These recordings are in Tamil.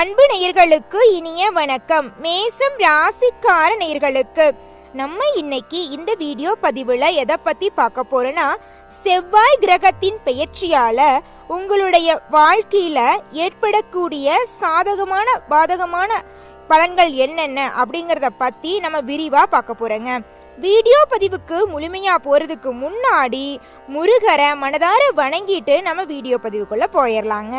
அன்பு நேயர்களுக்கு இனிய வணக்கம். மேசம் ராசிக்கார நேயர்களுக்கு நம்ம இன்னைக்கு இந்த வீடியோ பதிவுல எதை பத்தி பார்க்க போறோம்னா செவ்வாய் கிரகத்தின் பெயர்ச்சியால உங்களுடைய வாழ்க்கையில ஏற்படக்கூடிய சாதகமான பாதகமான பலன்கள் என்னென்ன அப்படிங்கறத பத்தி நம்ம விரிவா பார்க்க போறோங்க. வீடியோ பதிவுக்கு முழுமையா போறதுக்கு முன்னாடி முருகரை மனதார வணங்கிட்டு நம்ம வீடியோ பதிவுக்குள்ள போயிடலாங்க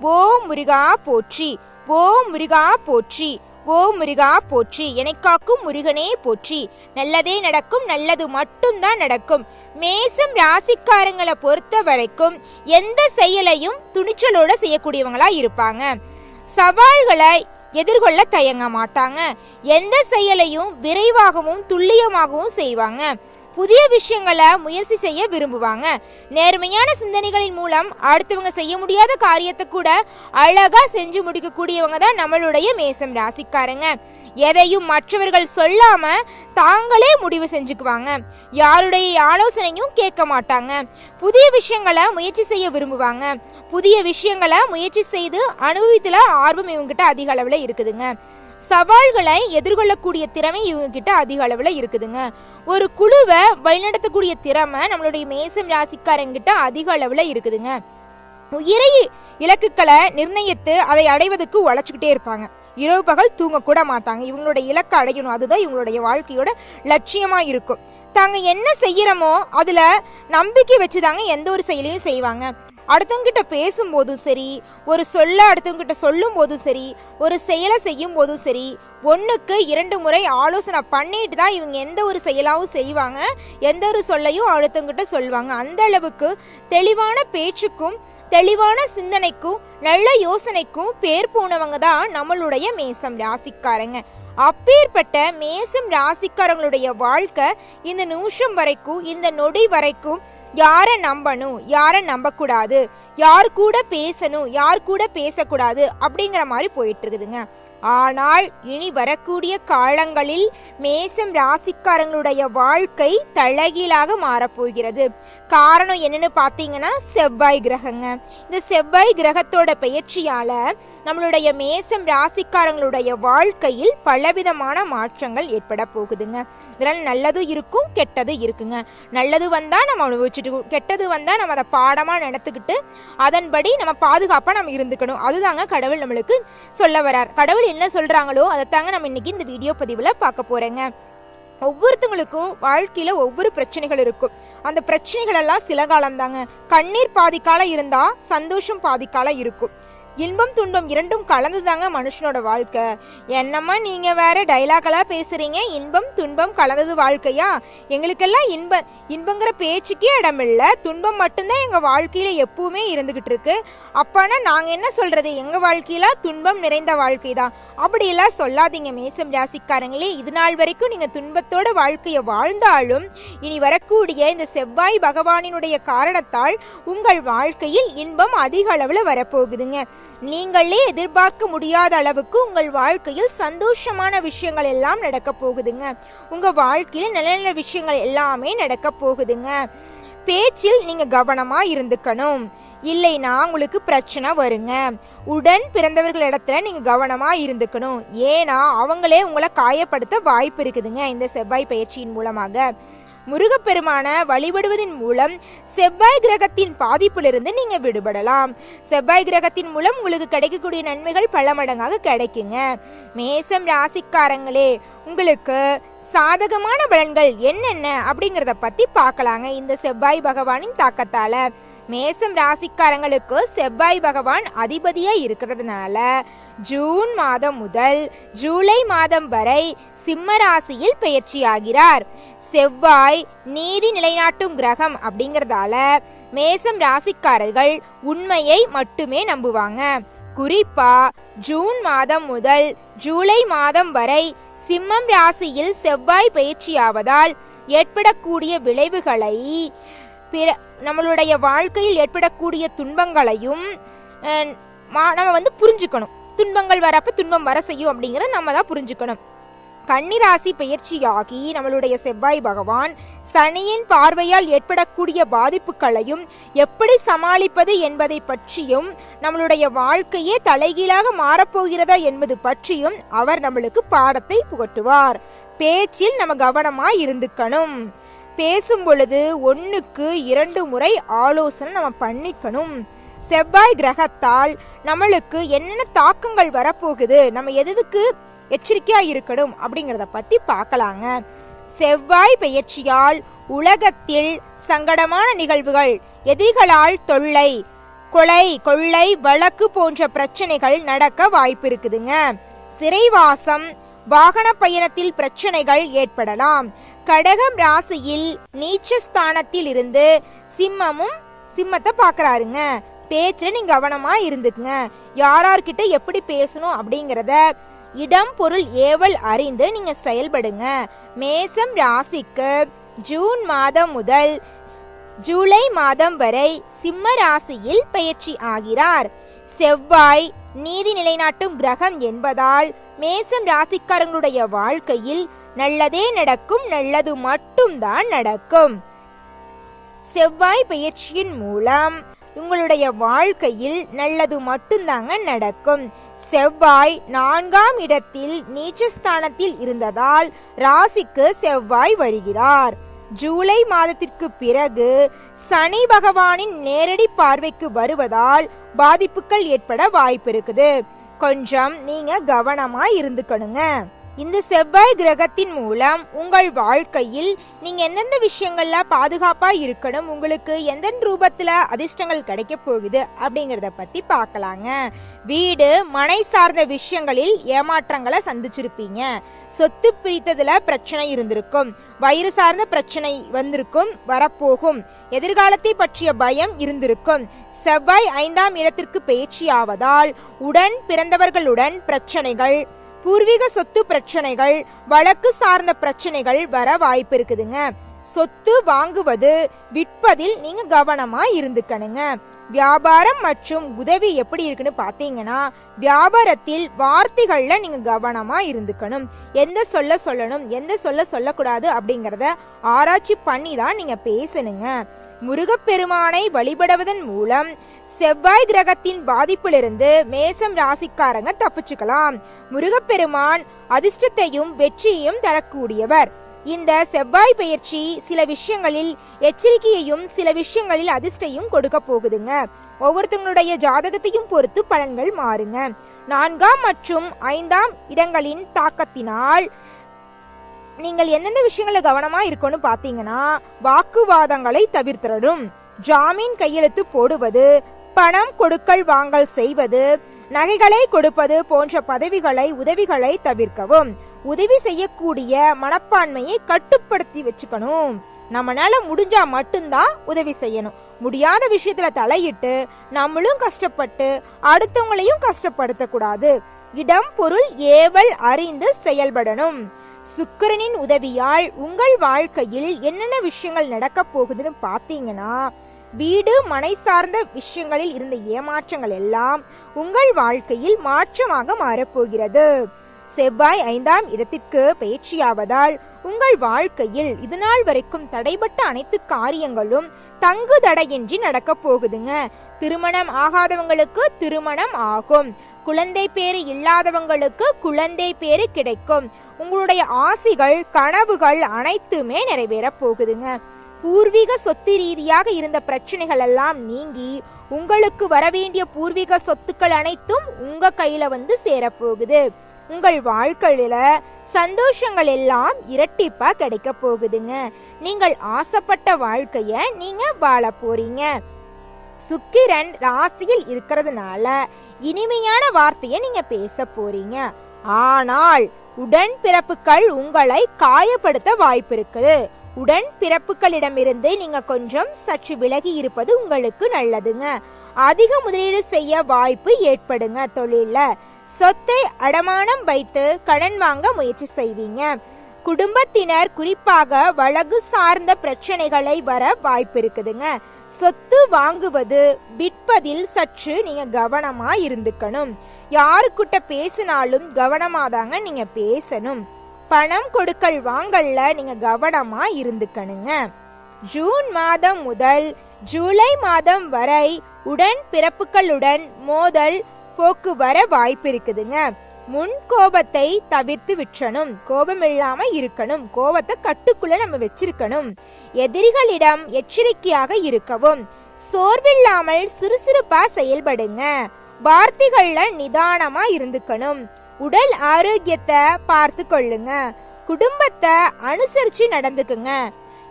ஓ முருகா போற்றி. ஓ முருகா போற்றி ஓ முருகா போற்றி எனக்காக்கும் முருகனே போற்றி. நல்லதே நடக்கும் நல்லது மட்டும்தான் நடக்கும். மேசம் ராசிக்காரங்களை பொறுத்த வரைக்கும் எந்த செயலையும் துணிச்சலோட செய்யக்கூடியவங்களா இருப்பாங்க. சவால்களை எதிர்கொள்ள தயங்க மாட்டாங்க. எந்த செயலையும் விரைவாகவும் துல்லியமாகவும் செய்வாங்க. புதிய விஷயங்களை முயற்சி செய்ய விரும்புவாங்க. நேர்மையான சிந்தனைகளின் மூலம் அடுத்தவங்க செய்ய முடியாத காரியத்தை கூட அழகா செஞ்சு முடிக்கக்கூடியவங்க தான் நம்மளுடைய மேசம் ராசிக்காரங்க. எதையும் மற்றவர்கள் சொல்லாம தாங்களே முடிவு செஞ்சுக்குவாங்க. யாருடைய ஆலோசனையும் கேட்க மாட்டாங்க. புதிய விஷயங்களை முயற்சி செய்ய விரும்புவாங்க. புதிய விஷயங்களை முயற்சி செய்து அனுபவித்துல ஆர்வம் இவங்ககிட்ட அதிக அளவுல இருக்குதுங்க. சவால்களை எதிர்கொள்ளக்கூடிய திறமை இவங்க கிட்ட அதிக அளவில் இருக்குதுங்க. ஒரு குழுவை வழிநடத்தக்கூடிய திறமை நம்மளுடைய மேசம் ராசிக்காரங்கிட்ட அதிக அளவில் இருக்குதுங்க. உயரிய இலக்குகளை நிர்ணயித்து அதை அடைவதற்கு உழைச்சிக்கிட்டே இருப்பாங்க. இரவு பகல் தூங்கக்கூட மாட்டாங்க. இவங்களுடைய இலக்கை அடையணும். அதுதான் இவங்களுடைய வாழ்க்கையோட லட்சியமாக இருக்கும். தாங்க என்ன செய்யறோமோ அதுல நம்பிக்கை வச்சுதாங்க எந்த ஒரு செயலையும் செய்வாங்க. அடுத்தவங்கிட்ட பேசும்போதும் சரி ஒரு சொல்ல அடுத்தவங்கிட்ட சொல்லும் போதும் சரி ஒரு செயலை செய்யும் போதும் சரி ஒன்றுக்கு இரண்டு முறை ஆலோசனை பண்ணிட்டு தான் இவங்க எந்த ஒரு செயலாவும் செய்வாங்க எந்த ஒரு சொல்லையும் அடுத்தவங்கிட்ட சொல்லுவாங்க அந்த அளவுக்கு தெளிவான பேச்சுக்கும் தெளிவான சிந்தனைக்கும் நல்ல யோசனைக்கும் பேர் போனவங்க தான் நம்மளுடைய மேசம் ராசிக்காரங்க. அப்பேற்பட்ட மேசம் ராசிக்காரங்களுடைய வாழ்க்கை இந்த நிமிஷம் வரைக்கும் இந்த நொடி வரைக்கும் யாரை நம்பணும் யாரை நம்பக்கூடாது யார் கூட பேசணும் யார் கூட பேசக்கூடாது அப்படிங்கிற மாதிரி போயிட்டு இருக்குதுங்க ஆனால் இனி வரக்கூடிய காலங்களில் மேசம் ராசிக்காரங்களுடைய வாழ்க்கை தலைகீழாக மாறப்போகிறது. காரணம் என்னன்னு பார்த்தீங்கன்னா செவ்வாய் கிரகங்க. இந்த செவ்வாய் கிரகத்தோட பெயர்ச்சியால நம்மளுடைய மேசம் ராசிக்காரங்களுடைய வாழ்க்கையில் பலவிதமான மாற்றங்கள் ஏற்பட போகுதுங்க. இதனால் நல்லதும் இருக்கும் கெட்டதும் இருக்குங்க. நல்லது வந்தால் நம்ம அனுபவிச்சுட்டு கெட்டது வந்தால் நம்ம அதை பாடமாக நடத்துக்கிட்டு அதன்படி நம்ம பாதுகாப்பாக நம்ம இருந்துக்கணும். அதுதாங்க கடவுள் நம்மளுக்கு சொல்ல வரார். கடவுள் என்ன சொல்றாங்களோ அதைத்தாங்க நம்ம இன்றைக்கி இந்த வீடியோ பதிவில் பார்க்க போகிறேங்க ஒவ்வொருத்தவங்களுக்கும் வாழ்க்கையில் ஒவ்வொரு பிரச்சனைகள் இருக்கும். அந்த பிரச்சனைகள் எல்லாம் சில காலம் தாங்க கண்ணீர் பாதிக்கால இருந்தால் சந்தோஷம் பாதிக்கால இருக்கும். இன்பம் துன்பம் இரண்டும் கலந்துதாங்க மனுஷனோட வாழ்க்கை. என்னம்மா நீங்க வேற டைலாக்கெல்லாம் பேசுறீங்க? இன்பம் துன்பம் கலந்தது வாழ்க்கையா? எங்களுக்கெல்லாம் இன்ப இன்பங்கிற பேச்சுக்கே இடமில்ல. துன்பம் மட்டும்தான் எங்க வாழ்க்கையில எப்பவுமே இருந்துகிட்டு இருக்கு. அப்பானா நாங்க என்ன சொல்றது? எங்க வாழ்க்கையில துன்பம் நிறைந்த வாழ்க்கை தான் அப்படியெல்லாம் சொல்லாதீங்க மேசம் ராசிக்காரங்களே. இது நாள் வரைக்கும் நீங்க துன்பத்தோட வாழ்க்கையை வாழ்ந்தாலும் இனி வரக்கூடிய இந்த செவ்வாய் பகவானினுடைய காரணத்தால் உங்கள் வாழ்க்கையில் இன்பம் அதிக அளவுல வரப்போகுதுங்க. நீங்களே எதிர்பார்க்க முடியாத அளவுக்கு உங்கள் வாழ்க்கையில் சந்தோஷமான விஷயங்கள் எல்லாம் நடக்க போகுதுங்க. உங்கள் வாழ்க்கையில் நல்ல நல்ல விஷயங்கள் எல்லாமே நடக்க போகுதுங்க. பேச்சில் நீங்கள் கவனமாக இருந்துக்கணும். இல்லைன்னா உங்களுக்கு பிரச்சனை வருங்க. உடன் பிறந்தவர்கள் இடத்துல நீங்கள் கவனமாக இருந்துக்கணும். ஏன்னா அவங்களே உங்களை காயப்படுத்த வாய்ப்பு இருக்குதுங்க. இந்த செவ்வாய் பயிற்சியின் மூலமாக. முருகப்பெருமான வழிபடுவதன் மூலம் செவ்வாய் கிரகத்தின் பாதிப்பிலிருந்து நீங்க விடுபடலாம். செவ்வாய் கிரகத்தின் மூலம் உங்களுக்கு கிடைக்கக்கூடிய நன்மைகள் பல மடங்காக கிடைக்குங்க. மேசம் ராசிக்காரங்களே உங்களுக்கு சாதகமான பலன்கள் என்னென்ன அப்படிங்கிறத பத்தி பார்க்கலாங்க. இந்த செவ்வாய் பகவானின் தாக்கத்தால. மேசம் ராசிக்காரங்களுக்கு செவ்வாய் பகவான் அதிபதியா இருக்கிறதுனால ஜூன் மாதம் முதல் ஜூலை மாதம் வரை சிம்ம ராசியில் பெயர்ச்சியாகிறார் செவ்வாய் நீதி நிலைநாட்டும் கிரகம் அப்படிங்கறதால மேசம் ராசிக்காரர்கள் உண்மையை மட்டுமே நம்புவாங்க. குறிப்பா ஜூன் மாதம் முதல் ஜூலை மாதம் வரை சிம்மம் ராசியில் செவ்வாய் பயிற்சியாவதால் ஏற்படக்கூடிய விளைவுகளை பிற நம்மளுடைய வாழ்க்கையில் ஏற்படக்கூடிய துன்பங்களையும் அஹ், மா- நம்ம வந்து புரிஞ்சுக்கணும். துன்பங்கள் வரப்ப துன்பம் வர செய்யும் அப்படிங்கறத நம்ம தான் புரிஞ்சுக்கணும். கன்னிராசி பெயர்ச்சியாகி நம்மளுடைய செவ்வாய் பகவான் சனியின் பார்வையால் ஏற்படக்கூடிய பாதிப்புகளையும் எப்படி சமாளிப்பது என்பதை பற்றியும் நம்மளுடைய வாழ்க்கையே தலைகீழாக மாறப்போகிறதா என்பது பற்றியும் அவர் நம்மளுக்கு பாடத்தை புகட்டுவார். பேச்சில் நம்ம கவனமா இருந்துக்கணும். பேசும் பொழுது ஒண்ணுக்கு இரண்டு முறை ஆலோசனை நம்ம பண்ணிக்கணும். செவ்வாய் கிரகத்தால் நம்மளுக்கு என்னென்ன தாக்கங்கள் வரப்போகுது நம்ம எதுக்கு எச்சரிக்கையா இருக்கணும் அப்படிங்கறத பத்தி பார்க்கலாங்க. செவ்வாய் பெயர்ச்சியால் உலகத்தில் சங்கடமான நிகழ்வுகள் எதிரிகளால் தொல்லை கொலை கொள்ளை வழக்கு போன்ற பிரச்சனைகள் நடக்க வாய்ப்பு இருக்குதுங்க. சிறைவாசம் வாகன பயணத்தில் பிரச்சனைகள் ஏற்படலாம். கடகம் ராசியில் நீச்சஸ்தானத்தில் இருந்து சிம்மமும் சிம்மத்தை பாக்குறாருங்க பேச்சு நீங்க கவனமா இருந்துக்குங்க. யாரார்கிட்ட எப்படி பேசணும் அப்படிங்கறத இடம் பொருள் ஏவல் அறிந்து நீங்க செயல்படுங்க. மேசம் ராசிக்கு ஜூன் மாதம் முதல் ஜூலை மாதம் வரை சிம்ம ராசியில் பயிற்சி ஆகிறார். செவ்வாய் நீதி நிலைநாட்டும் கிரகம் என்பதால் மேசம் ராசிக்காரங்களுடைய வாழ்க்கையில் நல்லதே நடக்கும் நல்லது மட்டும்தான் நடக்கும். செவ்வாய் பயிற்சியின் மூலம் உங்களுடைய வாழ்க்கையில் நல்லது மட்டும்தாங்க நடக்கும். செவ்வாய் நான்காம் இடத்தில் நீச்சஸ்தானத்தில் இருந்ததால் ராசிக்கு செவ்வாய் வருகிறார். ஜூலை மாதத்திற்கு பிறகு சனி பகவானின் நேரடி பார்வைக்கு வருவதால் பாதிப்புகள் ஏற்பட வாய்ப்பு இருக்குது கொஞ்சம் நீங்க கவனமா இருந்துக்கணுங்க. இந்த செவ்வாய் கிரகத்தின் மூலம் உங்கள் வாழ்க்கையில் நீங்க எந்தெந்த விஷயங்கள்ல பாதுகாப்பா இருக்கணும் உங்களுக்கு எந்தெந்த ரூபத்துல அதிர்ஷ்டங்கள் கிடைக்க போகுது அப்படிங்கறத பத்தி பார்க்கலாங்க. வீடு மனை சார்ந்த விஷயங்களில் ஏமாற்றங்களை சந்திச்சிருப்பீங்க. சொத்து பிரித்ததுல பிரச்சனை இருந்திருக்கும். வயிறு சார்ந்த பிரச்சனை வந்திருக்கும் வரப்போகும். எதிர்காலத்தை பற்றிய பயம் இருந்திருக்கும். செவ்வாய் ஐந்தாம் இடத்திற்கு பயிற்சியாவதால் உடன் பிறந்தவர்களுடன் பிரச்சனைகள் பூர்வீக சொத்து பிரச்சனைகள் வழக்கு சார்ந்த பிரச்சனைகள் வர வாய்ப்பு இருக்குதுங்க சொத்து வாங்குவது விற்பதில் நீங்க கவனமா இருந்துக்கணுங்க. வியாபாரம் மற்றும் உதவி எப்படி இருக்குன்னு பாத்தீங்கன்னா வியாபாரத்தில் வார்த்தைகள்ல நீங்க கவனமா இருந்துக்கணும். எந்த சொல்ல சொல்லணும் எந்த சொல்ல சொல்லக்கூடாது அப்படிங்கறத ஆராய்ச்சி பண்ணி தான் நீங்க பேசணுங்க. முருகப்பெருமானை வழிபடுவதன் மூலம் செவ்வாய் கிரகத்தின் பாதிப்பிலிருந்து மேசம் ராசிக்காரங்க தப்பிச்சுக்கலாம். முருகப்பெருமான் அதிர்ஷ்டத்தையும் வெற்றியையும் தரக்கூடியவர். இந்த செவ்வாய் பயிற்சி சில விஷயங்களில் எச்சரிக்கையையும் சில விஷயங்களில் அதிர்ஷ்டையும் கொடுக்க போகுதுங்க. ஒவ்வொருத்தங்களுடைய ஜாதகத்தையும் பொறுத்து பலன்கள் மாறுங்க. நான்காம் மற்றும் ஐந்தாம் இடங்களின் தாக்கத்தினால் நீங்கள் எந்தெந்த விஷயங்கள கவனமா இருக்கணும் பாத்தீங்கன்னா வாக்குவாதங்களை தவிர்த்திடணும். ஜாமீன் கையெழுத்து போடுவது பணம் கொடுக்கல் வாங்கல் செய்வது நகைகளை கொடுப்பது போன்ற பதவிகளை உதவிகளை தவிர்க்கவும். உதவி செய்யக்கூடிய மனப்பான்மையை கட்டுப்படுத்தி வச்சுக்கணும். நம்மளால முடிஞ்சா மட்டும்தான் உதவி செய்யணும். முடியாத விஷயத்துல தலையிட்டு நம்மளும் கஷ்டப்பட்டு அடுத்தவங்களையும் கஷ்டப்படுத்த கூடாது இடம் பொருள் ஏவல் அறிந்து செயல்படணும். சுக்கிரனின் உதவியால் உங்கள் வாழ்க்கையில் என்னென்ன விஷயங்கள் நடக்க போகுதுன்னு பாத்தீங்கன்னா வீடு மனை சார்ந்த விஷயங்களில் இருந்த ஏமாற்றங்கள் எல்லாம் உங்கள் வாழ்க்கையில் மாற்றமாக மாறப்போகிறது. செவ்வாய் ஐந்தாம் இடத்திற்கு பயிற்சியாவதால் உங்கள் வாழ்க்கையில் இதுநாள் வரைக்கும் தடைபட்ட அனைத்து காரியங்களும் தங்கு தடையின்றி நடக்க போகுதுங்க. திருமணம் ஆகாதவங்களுக்கு திருமணம் ஆகும். குழந்தை பேரு இல்லாதவங்களுக்கு குழந்தை பேரு கிடைக்கும். உங்களுடைய ஆசைகள் கனவுகள் அனைத்துமே நிறைவேற போகுதுங்க. பூர்வீக சொத்து ரீதியாக இருந்த பிரச்சனைகள் எல்லாம் நீங்கி உங்களுக்கு வரவேண்டிய பூர்வீக சொத்துக்கள் அனைத்தும் உங்க கையில வந்து சேரப்போகுது. உங்கள் வாழ்க்கையில சந்தோஷங்கள் எல்லாம் இரட்டிப்பா கிடைக்க போகுதுங்க. நீங்கள் ஆசைப்பட்ட வாழ்க்கைய நீங்க வாழ போறீங்க. சுக்கிரன் ராசியில் இருக்கிறதுனால இனிமையான வார்த்தையை நீங்க பேச போறீங்க. ஆனால் உடன் பிறப்புகள் உங்களை காயப்படுத்த வாய்ப்பு இருக்குது. உடன் பிறப்புகளிடமிருந்து நீங்க கொஞ்சம் சற்று விலகி இருப்பது உங்களுக்கு நல்லதுங்க. அதிக முதலீடு செய்ய வாய்ப்பு ஏற்படுங்க தொழில சொத்தை அடமானம் வைத்து கடன் வாங்க முயற்சி செய்வீங்க. குடும்பத்தினர் குறிப்பாக வழக்கு சார்ந்த பிரச்சனைகளை வர வாய்ப்பு இருக்குதுங்க. சொத்து வாங்குவது விற்பதில் சற்று நீங்க கவனமா இருந்துக்கணும். யாருக்கிட்ட பேசினாலும் கவனமாதாங்க நீங்க பேசணும். பணம் கொடுக்கல் வாங்கல்ல நீங்க கவனமா இருந்துக்கணுங்க. ஜூன் மாதம் முதல் ஜூலை மாதம் வரை உடன் பிறப்புகளுடன் மோதல் போக்கு வர வாய்ப்பு இருக்குதுங்க. முன் கோபத்தை தவிர்த்து விற்றணும். கோபம் இல்லாம இருக்கணும். கோபத்தை கட்டுக்குள்ள நம்ம வச்சிருக்கணும். எதிரிகளிடம் எச்சரிக்கையாக இருக்கவும். சோர்வில்லாமல் சுறுசுறுப்பா செயல்படுங்க. வார்த்தைகள்ல நிதானமா இருந்துக்கணும். உடல் ஆரோக்கியத்தை பார்த்து கொள்ளுங்க. குடும்பத்தை அனுசரித்து நடந்துக்குங்க.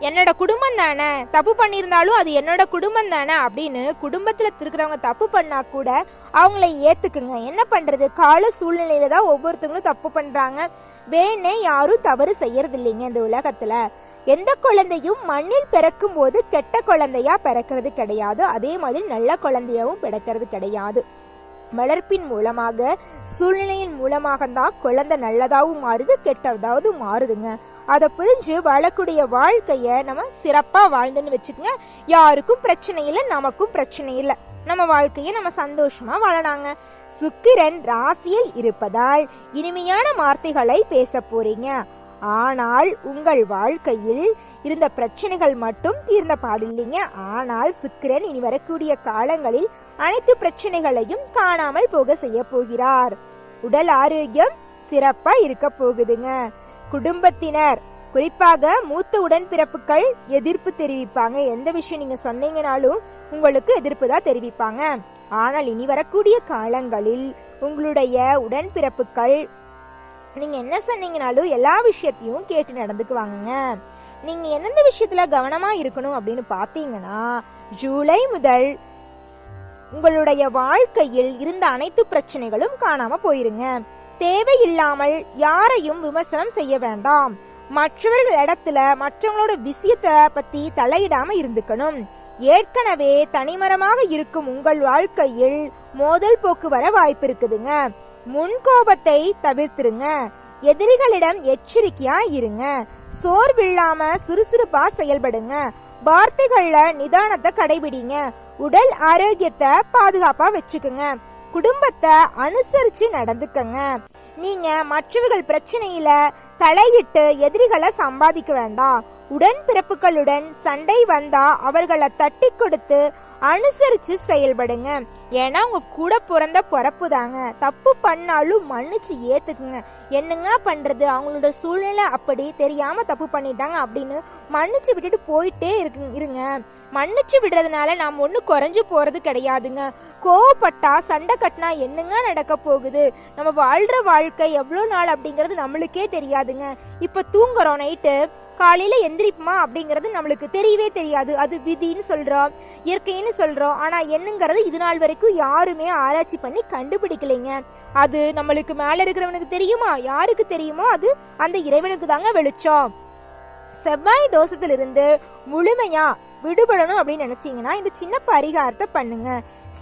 என்னோட குடும்பம் தானே? தப்பு பண்ணியிருந்தாலும் அது என்னோட குடும்பம் தானே அப்படின்னு குடும்பத்தில் இருக்கிறவங்க தப்பு பண்ணா கூட அவங்கள ஏற்றுக்குங்க என்ன பண்ணுறது கால சூழ்நிலையில தான் ஒவ்வொருத்தவங்களும் தப்பு பண்ணுறாங்க வேணே யாரும் தவறு செய்யறது இல்லைங்க இந்த உலகத்தில். எந்த குழந்தையும் மண்ணில் பிறக்கும் போது கெட்ட குழந்தையா பிறக்கிறது கிடையாது. அதே மாதிரி நல்ல குழந்தையாவும் பிறக்கிறது கிடையாது. மலர்ப்பின் மூலமாக சூழ்நிலையின் மூலமாக தான் குழந்தை நல்லதாகவும் மாறுது கெட்டதாவது மாறுதுங்க. அதை புரிஞ்சு வாழக்கூடிய வாழ்க்கையை நம்ம சிறப்பாக வாழ்ந்துன்னு வச்சுக்கோங்க. யாருக்கும் பிரச்சனை இல்லை நமக்கும் பிரச்சனை இல்லை. நம்ம வாழ்க்கையை நம்ம சந்தோஷமா வாழலாங்க. சுக்கிரன் ராசியில் இருப்பதால் இனிமையான வார்த்தைகளை பேச போறீங்க. ஆனால் உங்கள் வாழ்க்கையில் இருந்த பிரச்சனைகள் மட்டும் தீர்ந்த பாடில்லைங்க. ஆனால் சுக்கிரன் இனி வரக்கூடிய காலங்களில் அனைத்து பிரச்சனைகளையும் காணாமல் போக செய்ய போகிறார். உடல் ஆரோக்கியம் சிறப்பா இருக்க போகுதுங்க. குடும்பத்தினர் குறிப்பாக மூத்த உடன்பிறப்புகள் எதிர்ப்பு தெரிவிப்பாங்க. எந்த விஷயம் நீங்க சொன்னீங்கனாலும் உங்களுக்கு எதிர்ப்பு தான் தெரிவிப்பாங்க. ஆனால் இனி வரக்கூடிய காலங்களில் உங்களுடைய உடன்பிறப்புகள் நீங்க என்ன சொன்னீங்கனாலும் எல்லா விஷயத்தையும் கேட்டு நடந்துக்குவாங்கங்க. நீங்கள் எந்தெந்த விஷயத்துல கவனமா இருக்கணும் அப்படின்னு பார்த்தீங்கன்னா ஜூலை முதல் உங்களுடைய வாழ்க்கையில் இருந்த அனைத்து பிரச்சனைகளும் காணாம போயிருங்க. தேவையில்லாமல் யாரையும் விமர்சனம் செய்ய வேண்டாம். மற்றவர்கள் இடத்துல மற்றவங்களோட விஷயத்தை பத்தி தலையிடாம இருந்துக்கணும். ஏற்கனவே தனிமரமாக இருக்கும் உங்கள் வாழ்க்கையில் மோதல் போக்கு வர வாய்ப்பு இருக்குதுங்க. முன்கோபத்தை தவிர்த்துருங்க. எதிரிகளிடம் எச்சரிக்கையா இருங்க. சோர்வில்லாம சுறுசுறுப்பா செயல்படுங்க. வார்த்தைகள்ல நிதானத்தை கடைபிடிங்க. உடல் ஆரோக்கியத்தை பாதுகாப்பா வச்சுக்கோங்க. குடும்பத்தை அனுசரிச்சு நடந்துக்கங்க. நீங்க மற்றவர்கள் பிரச்சனையில தலையிட்டு எதிரிகளை சம்பாதிக்க வேண்டாம். உடன் பிறப்புகளுடன் சண்டை வந்தா அவர்களை தட்டி கொடுத்து அனுசரிச்சு செயல்படுங்க. ஏன்னா உங்க கூட பிறந்த பிறப்பு தாங்க தப்பு பண்ணாலும் மன்னிச்சு ஏத்துக்குங்க. என்னங்க பண்றது? அவங்களோட சூழ்நிலை அப்படி தெரியாம தப்பு பண்ணிட்டாங்க அப்படின்னு மன்னிச்சு விட்டுட்டு போயிட்டே இருக்கு இருங்க. மன்னிச்சு விடுறதுனால நாம் ஒன்றும் குறைஞ்சு போறது கிடையாதுங்க. கோவப்பட்டா சண்டை கட்டினா என்னங்க நடக்க போகுது? நம்ம வாழ்ற வாழ்க்கை எவ்வளோ நாள் அப்படிங்கிறது நம்மளுக்கே தெரியாதுங்க. இப்போ தூங்குறோம் நைட்டு. காலையில் எந்திரிப்புமா அப்படிங்கிறது நம்மளுக்கு தெரியவே தெரியாது. அது விதின்னு சொல்கிறோம் இயற்கைன்னு சொல்கிறோம் ஆனால் என்னங்கிறது இது நாள் வரைக்கும் யாருமே ஆராய்ச்சி பண்ணி கண்டுபிடிக்கலைங்க. அது நம்மளுக்கு மேலே இருக்கிறவனுக்கு தெரியுமா? யாருக்கு தெரியுமோ? அது அந்த இறைவனுக்கு தாங்க வெளிச்சம். செவ்வாய் தோஷத்திலிருந்து முழுமையா விடுபடணும் அப்படின்னு நினச்சிங்கன்னா இந்த சின்ன பரிகாரத்தை பண்ணுங்க.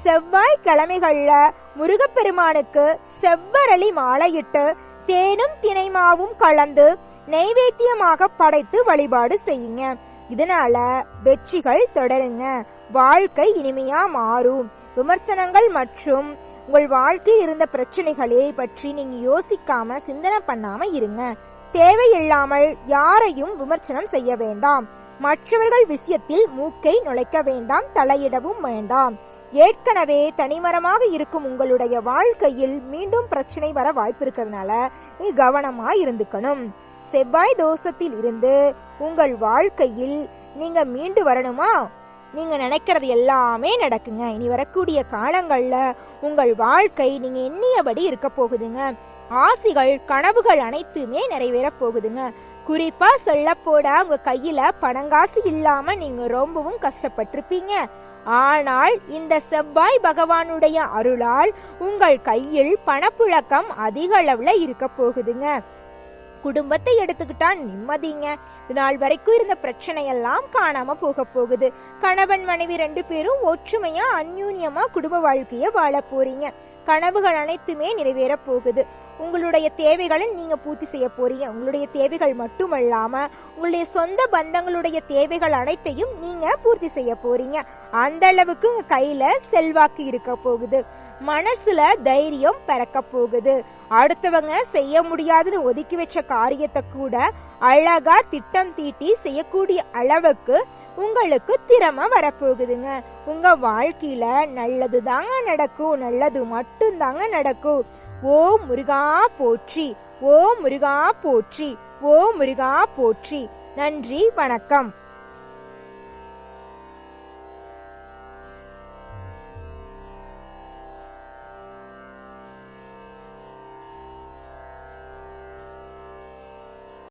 செவ்வாய் கிழமைகளில் முருகப்பெருமானுக்கு செவ்வரளி மாலையிட்டு தேனும் திணைமாவும் கலந்து நெய்வேத்தியமாக படைத்து வழிபாடு செய்யுங்க. இதனால வெற்றிகள் தொடருங்க. வாழ்க்கை இனிமையா மாறும். விமர்சனங்கள் மற்றும் உங்கள் வாழ்க்கையில் இருந்த பிரச்சனைகளை பற்றி நீங்க யோசிக்காம சிந்தனை பண்ணாம இருங்க. தேவையில்லாமல் யாரையும் விமர்சனம் செய்ய வேண்டாம். மற்றவர்கள் விஷயத்தில் மூக்கை நுழைக்க வேண்டாம் தலையிடவும் வேண்டாம். ஏற்கனவே தனிமரமாக இருக்கும் உங்களுடைய வாழ்க்கையில் மீண்டும் பிரச்சனை வர வாய்ப்பு இருக்கிறதுனால நீ கவனமா இருந்துக்கணும். செவ்வாய் தோஷத்தில் இருந்து உங்கள் வாழ்க்கையில் நீங்க மீண்டு வரணுமா? நீங்க நினைக்கிறது எல்லாமே நடக்குங்க. இனி வரக்கூடிய காலங்கள்ல உங்கள் வாழ்க்கை நீங்க எண்ணியபடி இருக்க போகுதுங்க. ஆசிகள் கனவுகள் அனைத்துமே நிறைவேற போகுதுங்க. குறிப்பா சொல்ல போட உங்க கையில பணங்காசு இல்லாம நீங்க ரொம்பவும் கஷ்டப்பட்டிருப்பீங்க. ஆனால் இந்த செவ்வாய் பகவானுடைய அருளால் உங்கள் கையில் பணப்புழக்கம் அதிக அளவுல இருக்க போகுதுங்க. குடும்பத்தை எடுத்துக்கிட்டா நிம்மதிங்க. இது நாள் வரைக்கும் இருந்த பிரச்சனை எல்லாம் காணாம போக போகுது. கணவன் மனைவி ரெண்டு பேரும் ஒற்றுமையா அந்யூன்யமா குடும்ப வாழ்க்கைய வாழ போறீங்க. கனவுகள் அனைத்துமே நிறைவேற போகுது. உங்களுடைய தேவைகளை நீங்க பூர்த்தி செய்ய போறீங்க. உங்களுடைய தேவைகள் மட்டுமல்லாம உங்களுடைய சொந்த பந்தங்களுடைய தேவைகள் அனைத்தையும் நீங்க பூர்த்தி செய்ய போறீங்க. அந்த அளவுக்கு உங்க கையில செல்வாக்கு இருக்க போகுது. மனசுல தைரியம் பிறக்க போகுது. அடுத்தவங்க செய்ய முடியாதுன்னு ஒதுக்கி வச்ச காரியத்தை கூட அழகா திட்டம் தீட்டி செய்யக்கூடிய அளவுக்கு உங்களுக்கு திறமை வரப்போகுதுங்க. உங்க வாழ்க்கையில நல்லது தாங்க நடக்கும் நல்லது மட்டும் தாங்க நடக்கும். ஓ முருகா போற்றி ஓ முருகா போற்றி ஓ முருகா போற்றி. நன்றி வணக்கம்.